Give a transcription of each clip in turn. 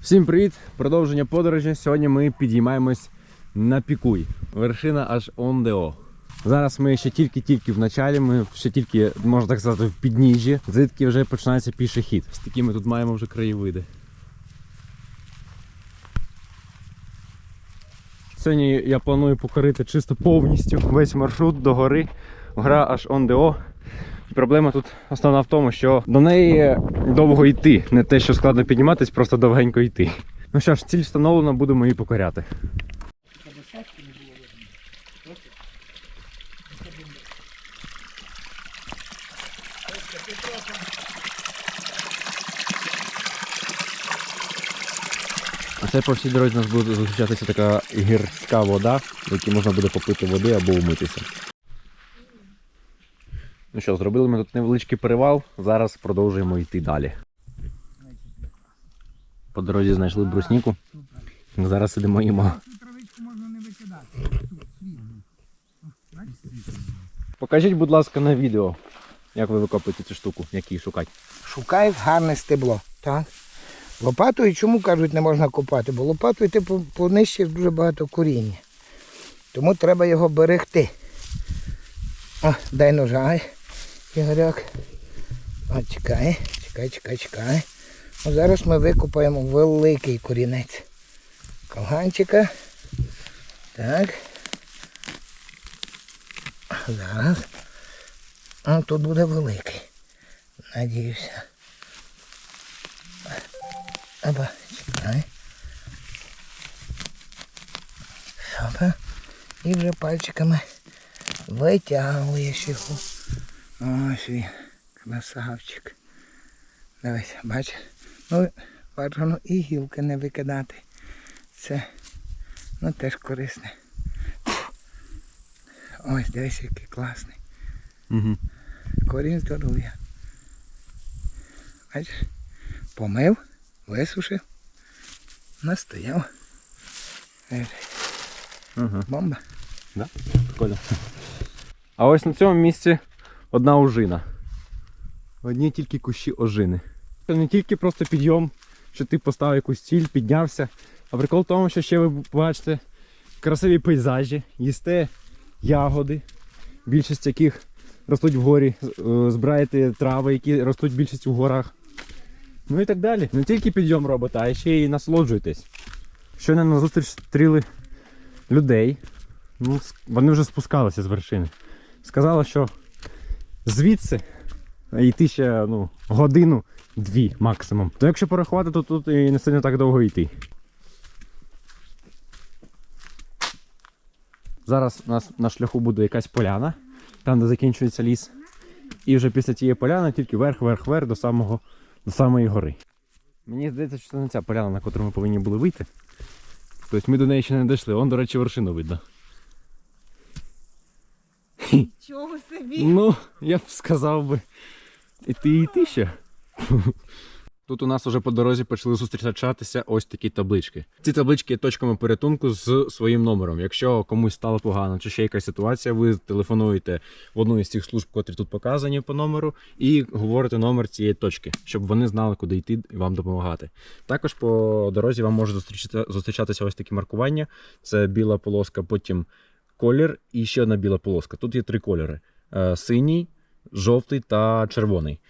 Всім привіт! Продовження подорожі. Сьогодні ми підіймаємось на пікуй. Вершина аж ондео. Зараз ми ще тільки-тільки в началі, ми ще тільки, можна так сказати, в підніжжі, звідки вже починається піший хід. З такими тут маємо вже краєвиди. Сьогодні я планую покорити чисто повністю весь маршрут до гори. Гора аж ондео. Проблема тут основна в тому, що до неї довго йти. Не те, що складно підніматись, просто довгенько йти. Ну що ж, ціль встановлена, будемо її покоряти. Оце по всій дорозі у нас буде зустрічатися така гірська вода, в якій можна буде попити води або умитися. Ну що, зробили ми тут невеличкий перевал, зараз продовжуємо йти далі. По дорозі знайшли брусніку. Зараз сидимо їмо. Травичку? Покажіть, будь ласка, на відео, як ви викопуєте цю штуку, як її шукати. Шукають гарне стебло, так? Лопатою чому кажуть не можна копати? Бо лопатою ти по- понищиш дуже багато коріння. Тому треба його берегти. О, дай ножа, ай, Ігоряк. О, чекай, чекай, чекай, чекай. О, зараз ми викопаємо великий корінець. Колганчика. Так. Зараз. О, тут буде великий. Надіюся. Опа, чекай. Опа. І вже пальчиками витягуєш його. Ось він. Красавчик. Дивись, бачиш? Ну, бажано і гілки не викидати. Це ну теж корисне. Ось, дивись, який класний. Угу. Корінь здоров'я. Бачиш? Помив, висушив, настояв. Угу. Бомба. Да? Прикольно. А ось на цьому місці одна ожина. Одні тільки кущі ожини. Це не тільки просто підйом, що ти поставив якусь ціль, піднявся. А прикол в тому, що ще ви бачите красиві пейзажі, їсте ягоди, більшість яких ростуть вгорі, е, збираєте трави, які ростуть більшість у горах. Ну і так далі. Не тільки підйом робите, а ще й насолоджуйтесь. Щойно на зустріч стріли людей. Ну, вони вже спускалися з вершини. Сказали, що звідси йти ще ну, годину-дві максимум. То якщо порахувати, то тут і не сильно так довго йти. Зараз у нас на шляху буде якась поляна, там де закінчується ліс. І вже після цієї поляни тільки вверх, вверх, вверх до, до самої гори. Мені здається, що це не ця поляна, на яку ми повинні були вийти. Тобто ми до неї ще не дійшли. Вон, до речі, вершину видно. Чого собі? Ну, я б сказав би. Іти і йти ще. Тут у нас уже по дорозі почали зустрічатися ось такі таблички. Ці таблички є точками порятунку з своїм номером. Якщо комусь стало погано чи ще якась ситуація, ви телефонуєте в одну із цих служб, котрі тут показані по номеру, і говорите номер цієї точки, щоб вони знали, куди йти і вам допомагати. Також по дорозі вам може зустрічатися ось такі маркування: це біла полоска, потім колір і ще одна біла полоска. Тут є три кольори: Е, синій, жовтий та червоний.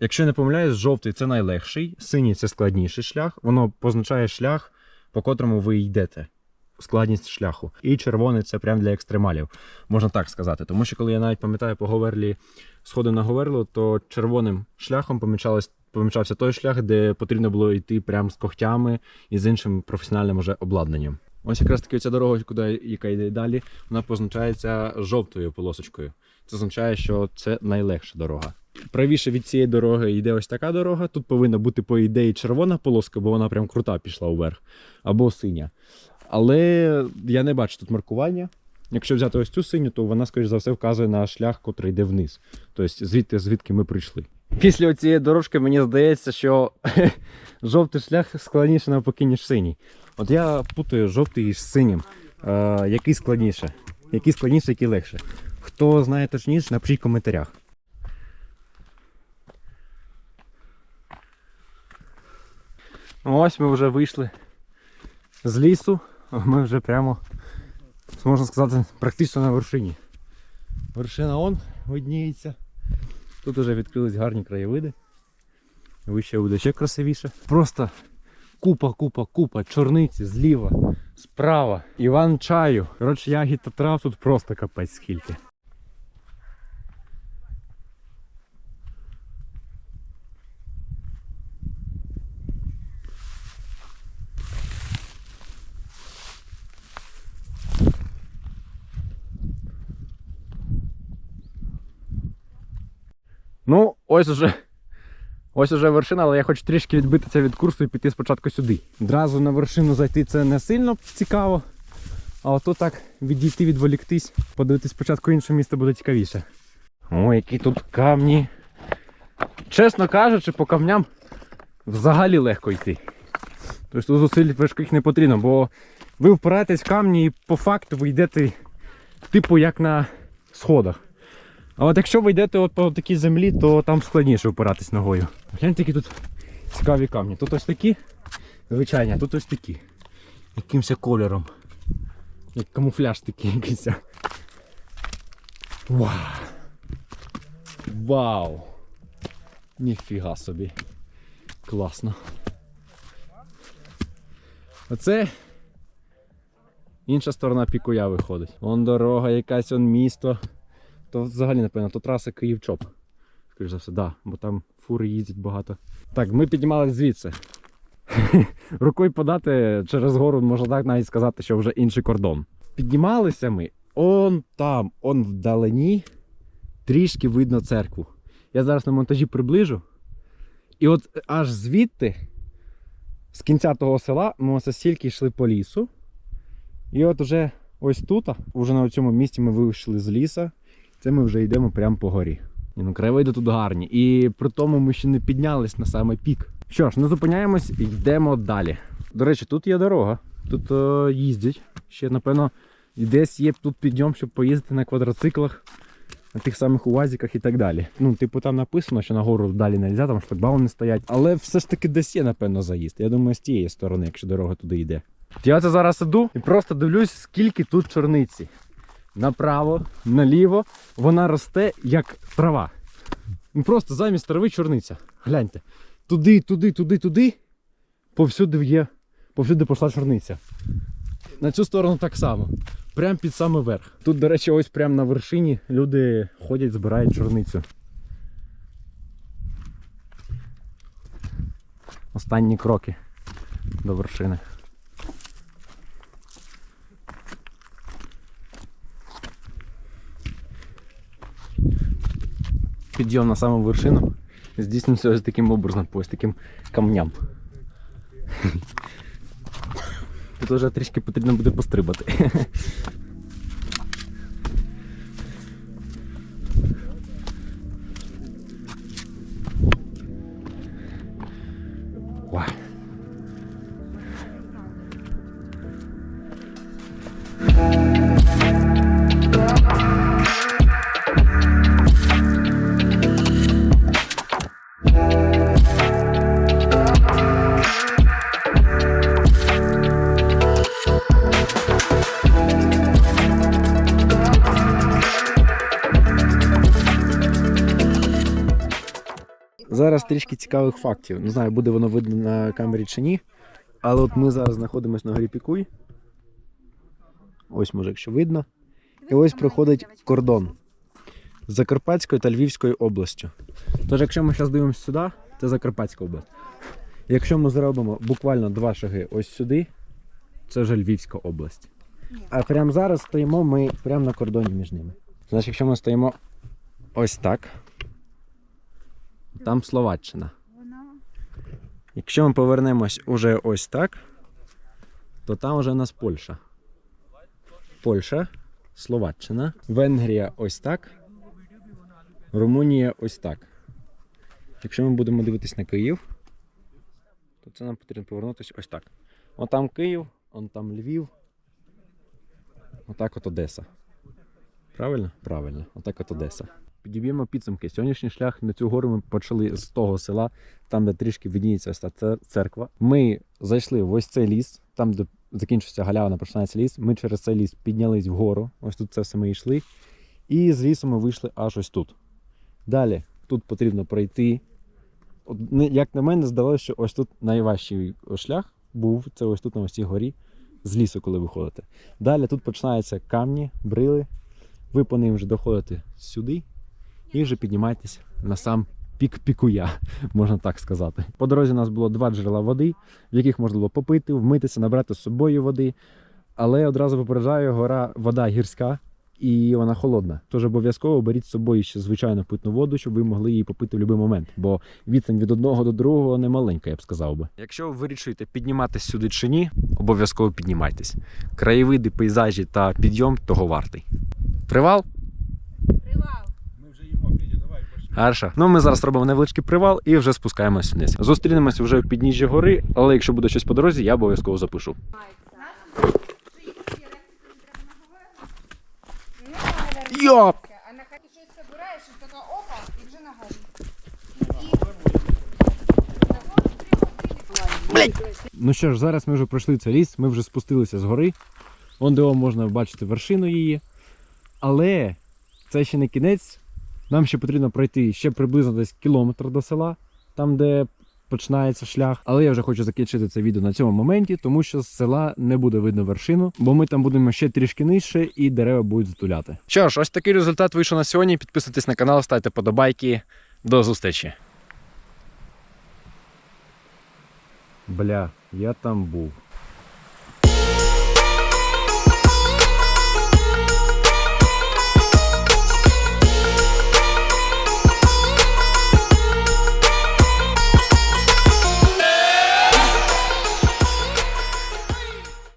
Якщо я не помиляюсь, жовтий це найлегший, синій це складніший шлях. Воно позначає шлях, по котрому ви йдете. Складність шляху. І червоний це прям для екстремалів, можна так сказати. Тому що коли я навіть пам'ятаю по Говерлі сходи на Говерлу, то червоним шляхом помічався той шлях, де потрібно було йти прямо з когтями і з іншим професіональним уже обладнанням. Ось якраз таки ця дорога, куди, яка йде далі, вона позначається жовтою полосочкою. Це означає, що це найлегша дорога. Правіше від цієї дороги йде ось така дорога. Тут повинна бути, по ідеї, червона полоска, бо вона прям крута пішла вверх, або синя. Але я не бачу тут маркування. Якщо взяти ось цю синю, то вона, скоріш за все, вказує на шлях, котрий йде вниз. Тобто звідти, звідки ми прийшли. Після цієї дорожки мені здається, що жовтий шлях складніше навпаки, ніж синій. От я путаю жовтий із синім. Е, який складніше? Який складніше, який легше. Хто знає точніше, напишіть в коментарях. Ось ми вже вийшли з лісу, ми вже прямо, можна сказати, практично на вершині. Вершина он видніється. Тут вже відкрились гарні краєвиди. Вище буде ще красивіше. Просто купа, купа, купа, чорниці зліва, справа, Іван чаю. Коротше, ягід та трав тут просто капець скільки. Ну, ось уже. Ось уже вершина, але я хочу трішки відбитися від курсу і піти спочатку сюди. Одразу на вершину зайти це не сильно цікаво. А ото так відійти, відволіктись, подивитись спочатку інше місце буде цікавіше. О, які тут камні. Чесно кажучи, по камням взагалі легко йти. Тобто тут зусиль важких не потрібно, бо ви впираєтесь в камні і по факту ви йдете типу як на сходах. А от якщо ви йдете от по такій землі, то там складніше впиратись ногою. Гляньте, які тут цікаві камні. Тут ось такі, звичайні, а тут ось такі. Якимось кольором. Як камуфляж такий якийсь. Вау! Вау! Ніфіга собі. Класно. Оце інша сторона пікуя виходить. Вон дорога, якась он місто. То взагалі, напевно, то траса Київ-Чоп. Скоріше за все, да, бо там фури їздять багато. Так, ми піднімалися звідси. Рукою подати через гору, можна так навіть сказати, що вже інший кордон. Піднімалися ми он там, он вдалині, трішки видно церкву. Я зараз на монтажі приближу. І от аж звідти, з кінця того села, ми ось стільки йшли по лісу. І от уже ось тут, уже на цьому місці ми вийшли з ліса. Це ми вже йдемо прямо по горі. Ні, ну краєвиди тут гарні. І при тому ми ще не піднялись на саме пік. Що ж, не зупиняємось і йдемо далі. До речі, тут є дорога. Тут е, їздять. Ще, напевно, і десь є тут підйом, щоб поїздити на квадроциклах, на тих самих УАЗиках і так далі. Ну, типу, там написано, що на гору далі не можна, там шлагбауни стоять. Але все ж таки десь є, напевно, заїзд. Я думаю, з тієї сторони, якщо дорога туди йде. Я це зараз іду і просто дивлюсь, скільки тут чорниці направо, наліво, вона росте як трава. Ну, Просто замість трави чорниця. Гляньте. Туди, туди, туди, туди. Повсюди є. Повсюди пішла чорниця. На цю сторону так само. Прям під самий верх. Тут, до речі, ось прямо на вершині люди ходять, збирають чорницю. Останні кроки до вершини. Підйом на саму вершину здійснився ось таким образом, по ось таким камням. Тут вже трішки потрібно буде пострибати. Зараз трішки цікавих фактів. Не знаю, буде воно видно на камері чи ні. Але от ми зараз знаходимося на горі Пікуй. Ось може, якщо видно. І ось проходить кордон з Закарпатською та Львівською областю. Тож, якщо ми зараз дивимося сюди, це Закарпатська область. Якщо ми зробимо буквально два шаги ось сюди, це вже Львівська область. А прямо зараз стоїмо ми прямо на кордоні між ними. Значить, якщо ми стоїмо ось так, там Словаччина. Якщо ми повернемось уже ось так, то там вже у нас Польща. Польща, Словаччина, Венгрія ось так. Румунія ось так. Якщо ми будемо дивитись на Київ, то це нам потрібно повернутися ось так. От там Київ, он там Львів. Отак от Одеса. Правильно? Правильно. Отак от Одеса. Підіб'ємо підсумки. Сьогоднішній шлях на цю гору ми почали з того села, там, де трішки видніється ось церква. Ми зайшли в ось цей ліс, там, де закінчується галявина, починається ліс. Ми через цей ліс піднялись вгору. Ось тут це все ми йшли. І з лісу ми вийшли аж ось тут. Далі тут потрібно пройти. Як на мене, здалося, що ось тут найважчий шлях був це ось тут на ось цій горі з лісу, коли виходите. Далі тут починаються камні, брили. Ви по ним вже доходите сюди і вже піднімаєтесь на сам пік пікуя, можна так сказати. По дорозі у нас було два джерела води, в яких можна було попити, вмитися, набрати з собою води. Але одразу попереджаю, гора вода гірська і вона холодна. Тож обов'язково беріть з собою ще звичайну питну воду, щоб ви могли її попити в будь-який момент. Бо відстань від одного до другого не маленька, я б сказав би. Якщо ви вирішуєте підніматись сюди чи ні, обов'язково піднімайтесь. Краєвиди, пейзажі та підйом того вартий. Привал. Хорошо. Ну ми зараз робимо невеличкий привал і вже спускаємось вниз. Зустрінемося вже в підніжжі гори, але якщо буде щось по дорозі, я обов'язково запишу. Йоп! А на щось збираєш, така опа, і вже на. Ну що ж, зараз ми вже пройшли цей ліс, ми вже спустилися з гори. Вон де можна бачити вершину її. Але це ще не кінець. Нам ще потрібно пройти ще приблизно десь кілометр до села, там, де починається шлях. Але я вже хочу закінчити це відео на цьому моменті, тому що з села не буде видно вершину, бо ми там будемо ще трішки нижче і дерева будуть затуляти. Що ж, ось такий результат вийшов на сьогодні. Підписуйтесь на канал, ставте подобайки. До зустрічі. Бля, я там був.